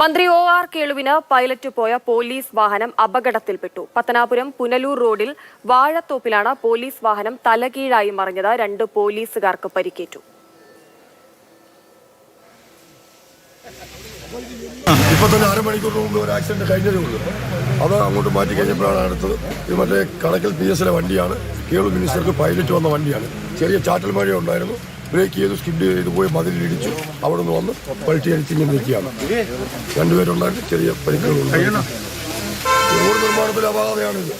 മന്ത്രി O R കേളുവിന് pilot പോയ പോലീസ് വാഹനം അപകടത്തിൽപ്പെട്ടു. പത്തനാപുരം പുനലൂർ റോഡിൽ വാഴത്തോപ്പിലാണ് പോലീസ് വാഹനം തലകീഴായി മറിഞ്ഞത്. രണ്ട് പോലീസുകാർക്ക് പരിക്കേറ്റു. ഇപ്പൊ തന്നെ അരമണിക്കൂർ മുമ്പ് ഒരു ആക്സിഡന്റ് കഴിഞ്ഞതേ ഉള്ളൂ. അത് അങ്ങോട്ട് മാറ്റി കഴിഞ്ഞപ്പോഴാണ് അടുത്തത്. ഇത് മറ്റേ കണക്കിൽ പി എസിലെ വണ്ടിയാണ്. കേളു മിനിസ്റ്റർക്ക് പൈലറ്റ് വന്ന വണ്ടിയാണ്. ചെറിയ ചാറ്റൽ മഴ ഉണ്ടായിരുന്നു ബ്രേക്ക് ചെയ്ത് സ്കിഡ് ചെയ്ത് പോയി മതിലിടിച്ചു അവിടെ നിന്ന് വന്ന് പൾട്ടി അടിച്ച് ഇങ്ങനെ നിൽക്കുകയാണ്. രണ്ടുപേരുണ്ടായിട്ട് ചെറിയ പരിക്കുകളുണ്ട്. റോഡ് നിർമ്മാണത്തിലെ അപാകതയാണിത്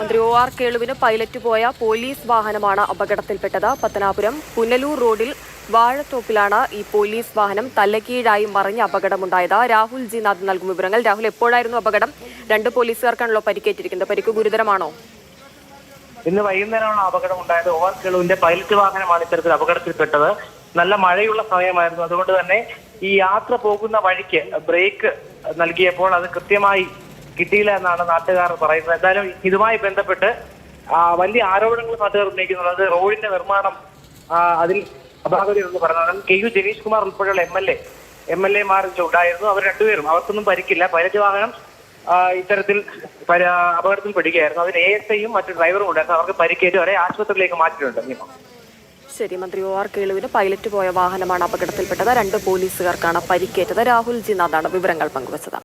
മന്ത്രി ഒ ആർ കേളുവിന് പൈലറ്റ് പോയ പോലീസ് വാഹനമാണ് അപകടത്തിൽപ്പെട്ടത്. പത്തനാപുരം പുനലൂർ റോഡിൽ വാഴത്തോപ്പിലാണ് ഈ പോലീസ് വാഹനം തലകീഴായി മറിഞ്ഞ് അപകടമുണ്ടായത്. രാഹുൽ ജി നാഥ് നൽകും വിവരങ്ങൾ. രാഹുൽ എപ്പോഴായിരുന്നു അപകടം? രണ്ട് പോലീസുകാർക്കാണല്ലോ പരിക്കേറ്റിരിക്കുന്നത്. പരിക്ക് ഗുരുതരമാണോ? ഇന്ന് വൈകുന്നേരമാണ് അപകടം ഉണ്ടായത് ഓവർ പൈലറ്റ് വാഹനമാണ് ഇത്തരത്തിൽ അപകടത്തിൽപ്പെട്ടത്. നല്ല മഴയുള്ള സമയമായിരുന്നു. അതുകൊണ്ട് തന്നെ ഈ യാത്ര പോകുന്ന വഴിക്ക് ബ്രേക്ക് നൽകിയപ്പോൾ അത് കൃത്യമായി കിട്ടിയില്ല എന്നാണ് നാട്ടുകാർ പറയുന്നത്. എന്തായാലും ഇതുമായി ബന്ധപ്പെട്ട് വലിയ ആരോപണങ്ങൾ നാട്ടുകാർ ഉന്നയിക്കുന്നത് അത് റോഡിന്റെ നിർമ്മാണം അതിൽ അപാകതി എന്ന് പറയുന്നത് കെ യു ജനീഷ് കുമാർ ഉൾപ്പെടെയുള്ള M L A M L എമാർ ഉണ്ടായിരുന്നു. അവർ രണ്ടുപേരും അവർക്കൊന്നും പരിക്കില്ല. പൈലറ്റ് വാഹനം ഇത്തരത്തിൽ അപകടത്തിൽ പെടുകയായിരുന്നു. അതിന് എ എസ് ഐയും മറ്റു ഡ്രൈവറും ഉണ്ടായിരുന്നു. അവർക്ക് പരിക്കേറ്റ് അവരെ ആശുപത്രിയിലേക്ക് മാറ്റിയിട്ടുണ്ട് ശരി മന്ത്രി ഒ ആർ കേളുവിന് പൈലറ്റ് പോയ വാഹനമാണ് അപകടത്തിൽപ്പെട്ടത്. രണ്ട് പോലീസുകാർക്കാണ് പരിക്കേറ്റത്. രാഹുൽ ജി നാഥാണ് വിവരങ്ങൾ പങ്കുവച്ചത്.